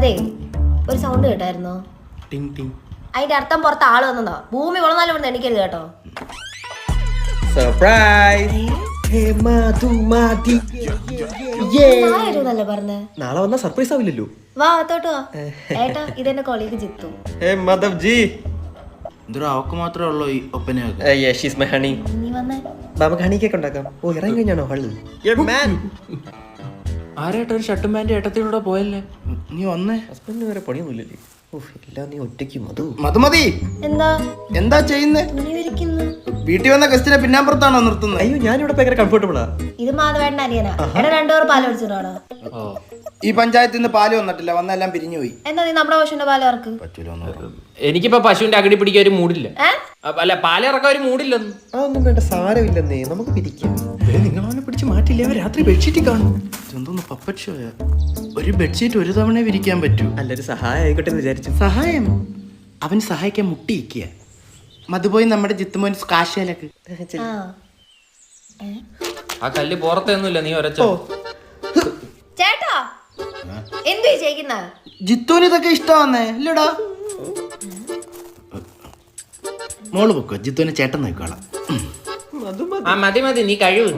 അതെ ഒരു സൗണ്ട് കേട്ടായിരുന്നോ? ടിങ് ടിങ്. അതിന്റെ അർത്ഥം പുറത്ത് ആൾ വന്നതാ. ഭൂമി വളർന്നാലും ഇവിടെ എണിക്കരുത് കേട്ടോ. സർപ്രൈസ് നാളെ വന്നാ സർപ്രൈസ് ആവില്ലല്ലോ. വാ അത്തോട്ട് വാ. ഏട്ടാ ഇതെന്റെ കൊളീഗ് ജിത്തു. ഹേ മാധവ് ജി എന്തൊരു അവക്ക് മാത്രമേ ഉള്ളൂ ഈ ഒപ്പനയൊക്കെ. യെസ് മൈ ഹണി നീ വന്നേ. നമുക്ക് ഹണി കേക്ക് ഉണ്ടാക്കാം. ഓ ഇറങ്ങി കഴിഞ്ഞാണോ ഹള്ളു മാൻ ആരേട്ടാ ഒരു ഷർട്ടും പാന്റും ഏട്ടത്തിലൂടെ പോയല്ലേ? നീ വന്നേ. ഹസ്ബൻഡിന് വേറെ പണിയൊന്നുമില്ലല്ലേ എല്ലാം നീ ഒറ്റയ്ക്ക്. മധു. മതി. എന്താ? എന്താ ചെയ്യുന്നേ? വീട്ടിൽ വന്ന ഗസ്റ്റിനെ പിന്നാമ്പുറത്താണോ നിർത്തുന്നത്? അയ്യോ ഞാനിവിടെ ഭയങ്കര കംഫർട്ടബിളാ ഇത് മാധവേട്ടൻ അനിയനാ. എടാ രണ്ടുപേർ പാൽ ഈ പഞ്ചായത്തിൽ നിന്ന് പാൽ വന്നിട്ടില്ല. വന്നെല്ലാം പിരിഞ്ഞു പോയി എന്താ നീ നമ്മുടെ പശുവിന്റെ പാൽ ഇറക്ക് എനിക്കിപ്പോ പശുവിന്റെ അകടി പിടിക്കാൻ ഒരു മൂടില്ല അല്ല പാൽ ഇറക്കാൻ ഒരു മൂടില്ലെന്ന് അതൊന്നും വേണ്ട സാരമില്ലെന്നേ. നമുക്ക് പിരിക്കാം. നിങ്ങൾ അവനെ പിടിച്ച് മാറ്റില്ല രാത്രി ബെഡ്ഷീറ്റ് കാണും. ഇതെന്തോന്ന് പപ്പറ്റ് ഷോയാ ഒരു ബെഡ്ഷീറ്റ് ഒരു തവണ വിരിക്കാൻ പറ്റൂ. നല്ലൊരു സഹായം ആയിക്കോട്ടെ എന്ന് വിചാരിച്ചു. സഹായം? അവൻ സഹായിക്കാൻ മുട്ടിയിരിക്കുക. മതുപോയി നമ്മുടെ ജിത്തുമോൻ കാശയിലൊക്കെ. ആ. ആ കല്ല് പുറത്തൊന്നുമില്ല നീ ഒരച്ചോ ചേട്ടാ എന്തു ചെയ്യുന്ന? ജിത്തുവിന് ഇതൊക്കെ ഇഷ്ടമാന്നേ ഇല്ലടാ. മോൾ പൊക്കോ ജിത്തുവിനെ ചേട്ടൻ ആ മതി മതി നീ കഴിവ്.